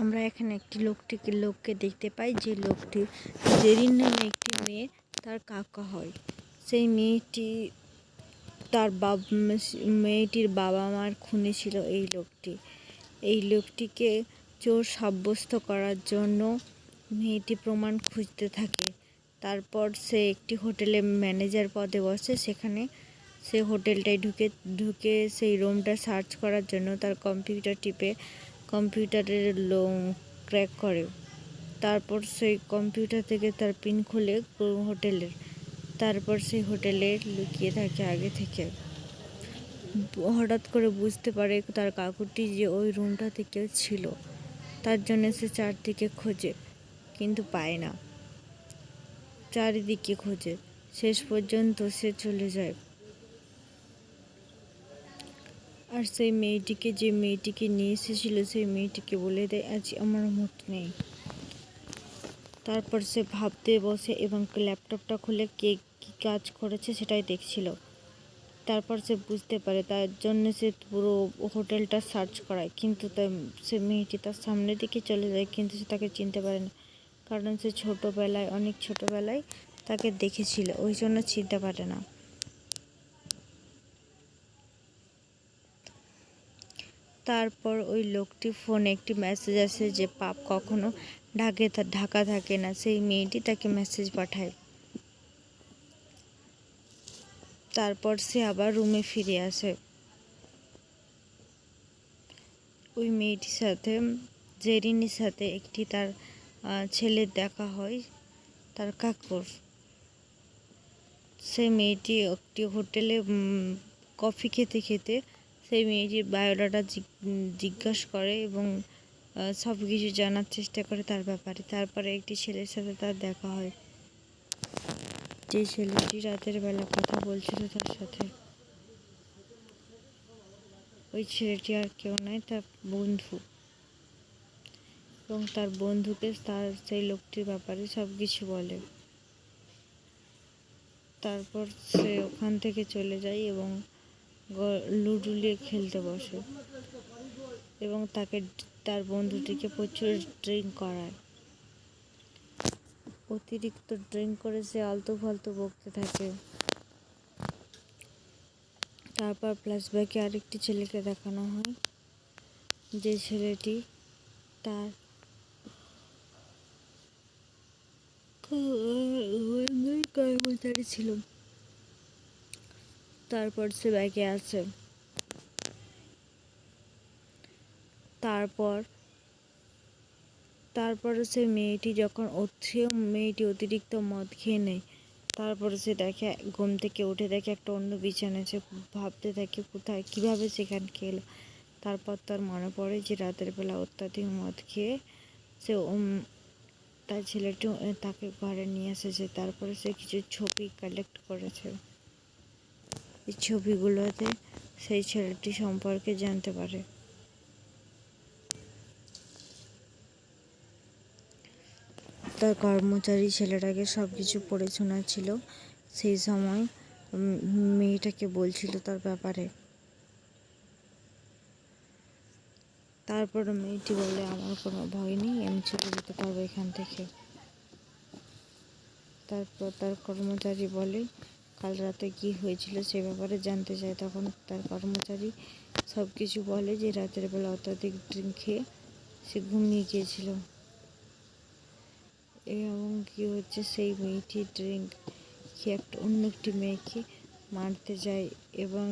আমরা এখানে একটি লোকটিকে লোককে দেখতে পাই যে লোকটি জেরিন নামে একটি মেয়ে তার কাকা হয়। সেই মেয়েটি তার বাব, মেয়েটির বাবা মার খুনে ছিল এই লোকটি। এই লোকটিকে চোর সাব্যস্ত করার জন্য মেয়েটি প্রমাণ খুঁজতে থাকে। তারপর সে একটি হোটেলে ম্যানেজার পদে বসে। সেখানে সে হোটেলটায় ঢুকে ঢুকে সেই রুমটা সার্চ করার জন্য তার কম্পিউটার টিপে কম্পিউটারের লো ক্র্যাক করে। তারপর সেই কম্পিউটার থেকে তার পিন খুলে হোটেলের, তারপর সেই হোটেলে লুকিয়ে থাকে আগে থেকে। হঠাৎ করে বুঝতে পারে তার কাকুটি যে ওই রুমটাতে কেউ ছিল, তার জন্য সে চারদিকে খোঁজে, কিন্তু পায় না। চারিদিকে খোঁজে। শেষ পর্যন্ত সে চলে যায়। আর সেই মেয়েটিকে যে মেয়েটিকে নিয়ে এসেছিল, সেই মেয়েটিকে বলে দেয়, আজ আমার মুখ নেই। তারপর সে ভাবতে বসে এবং ল্যাপটপটা খুলে কে কী কাজ করেছে সেটাই দেখছিল। তারপর সে বুঝতে পারে তার জন্য সে পুরো হোটেলটা সার্চ করায়, কিন্তু সে মেয়েটি তার সামনের দিকে চলে যায়, কিন্তু সে তাকে চিনতে পারে না, কারণ সে ছোটোবেলায়, অনেক ছোটোবেলায় তাকে দেখেছিল, ওই জন্য চিনতে পারে না। তারপর ওই লোকটি ফোনে একটি মেসেজ আসে যে, পাপ কখনো ঢাকে ঢাকা থাকে না। সেই মেয়েটি তাকে মেসেজ পাঠায়। তারপর সে আবার রুমে ফিরে আসে। ওই মেয়েটির সাথে, জেরিনের সাথে একটি তার ছেলের দেখা হয়, তার কাকুর। সে মেয়েটি একটি হোটেলে কফি খেতে খেতে সেই মেয়েটির বায়োডাটা জিজ্ঞাসা করে এবং সব কিছু জানার চেষ্টা করে তার ব্যাপারে। তারপরে একটি ছেলের সাথে তার দেখা হয়। যে ছেলেটি রাতের বেলা কথা বলছিল তার সাথে। ওই ছেলেটি আর কেউ নয়, তার বন্ধু। এবং তার বন্ধুকে তার সেই লোকটির ব্যাপারে সব কিছু বলে। তারপর সে ওখান থেকে চলে যায় এবং লুডো নিয়ে খেলতে বসে এবং তাকে তার বন্ধুটিকে প্রচুর ড্রিঙ্ক করায়। অতিরিক্ত ড্রিঙ্ক করে সে আলতু ফালতু বকতে থাকে। তারপর ফ্ল্যাশব্যাকে আরেকটি ছেলেকে দেখানো হয়, যে ছেলেটি তার কর্মচারী ছিল। তারপর সে ব্যাগে আছে। তারপর, তারপরে সে মেয়েটি যখন সে মেয়েটি অতিরিক্ত মদ খেয়ে নেয়। তারপরে সে দেখে, ঘুম থেকে উঠে দেখে একটা অন্য বিছানা সে ভাবতে থাকে, কোথায়, কীভাবে সেখানে খেলো? তারপর তার মনে পড়ে যে রাতের বেলা অত্যাধিক মদ খেয়ে সে তার ছেলেটি, তাকে ঘরে নিয়ে এসেছে। তারপরে সে কিছু ছবি কালেক্ট করেছে। এই ছবিগুলোতে সেই ছেলেটি সম্পর্কে জানতে পারে। তার কর্মচারী ছেলেটাকে সব কিছু পড়ে শোনাচ্ছিল। সেই সময় মেয়েটাকে বলছিল তার ব্যাপারে। তারপর মেয়েটি বলে আমার কোনো ভয় নেই, আমি চলে যেতে পারব এখান থেকে। তারপর তার কর্মচারী বলে কাল রাতে কি হয়েছিল সে ব্যাপারে জানতে চায়, তখন তার কর্মচারী সব কিছু বলে যে রাতের বেলা অত্যাধিক ড্রিঙ্ক খেয়ে সে ঘুমিয়ে গিয়েছিল। এবং কি হচ্ছে, সেই মেয়েটি ড্রিঙ্ক খেয়ে একটা অন্য একটি মেয়েকে মারতে যায় এবং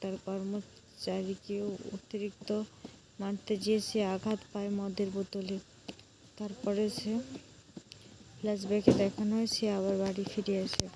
তার কর্মচারীকেও অতিরিক্ত মারতে যেয়ে সে আঘাত পায় মদের বোতলে। তারপরে সে ফ্ল্যাশব্যাকে দেখানো হয়, সে আবার বাড়ি ফিরে আসে।